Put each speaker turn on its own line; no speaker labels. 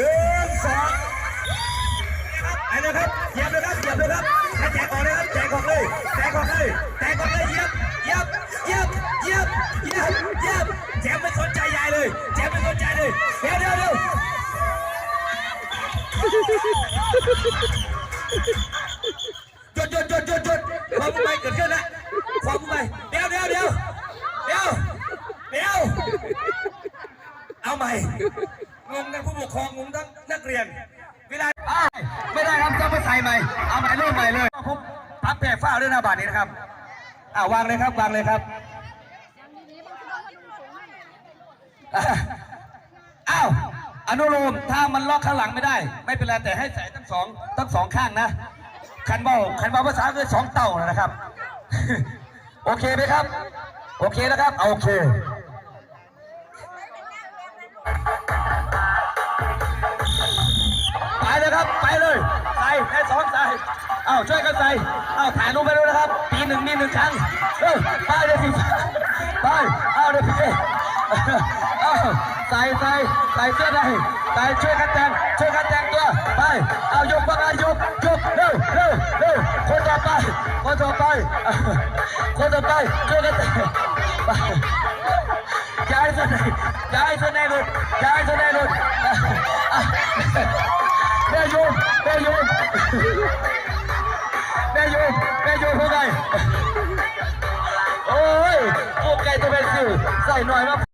หนึ่งสองไปเลยครับเหยียบเลยครับเหยียบเลยครับให้แจกออกเลยครับแจกออกเลยแจกออกเลยแจกออกเลยเหยียบเหยียบเหยียบเหยียบเหยียบเหยียบแจกไม่สนใจยายเลยแจกไม่สนใจเลยเดี๋ยวเดี๋ยวเดี๋ยวหยุดหยุดหยุดหยุดหยุดความวุ่นวายเกิดขึ้นแล้วความวุ่นวายเดี๋ยวเดี๋ยวเดี๋ยวเดี๋ยวเดี๋ยวเอาใหม่ งงทั้งผู้ปกครองงงทั้งนักเรียนเวลาอ้ไม่ได้ครับต้องไปใส่ใหม่เอาใหม่เริ่มใหม่เลยผมพับแผ่ฝ้าด้วยหน้าบาทนี้นะครับอ่าวางเลยครับวางเลยครับอ้าวอนุโลมถ้ามันล็อกข้างหลังไม่ได้ ไม่เป็นไรแต่ให้ใส่ทั้งสองทั้งสองข้างนะคันเบาคันเบาภาษาคือสองเต่านะครับ โอเคไหมครับ โอเคนะครับ โอเค ครับ ไปเลยใส่แค่สองใส่เอ้าช่วยกันใส่เอ้าถ่ายรูปไปด้วยนะครับปีหนึ่งมีหนึ่งครั้งเออไปเลยสิไปเอาเดี๋ยวพี่เอาใส่ใส่ใส่เสื้อในใส่ช่วยกันแต่งช่วยกันแต่งตัวไปเอายกประกันยกยกเร็วเร็วเร็วคนต่อไปคนต่อไปคนต่อไปช่วยกันแต่งไปย้ายเสื้อในย้ายเสื้อในหลุดย้ายเสื้อในหลุด แม่โยมแม่โยมแม่โยมแม่โยมพวกไงโอ้ยพวกไก่จะเป็นสื่อใส่หน่อยมา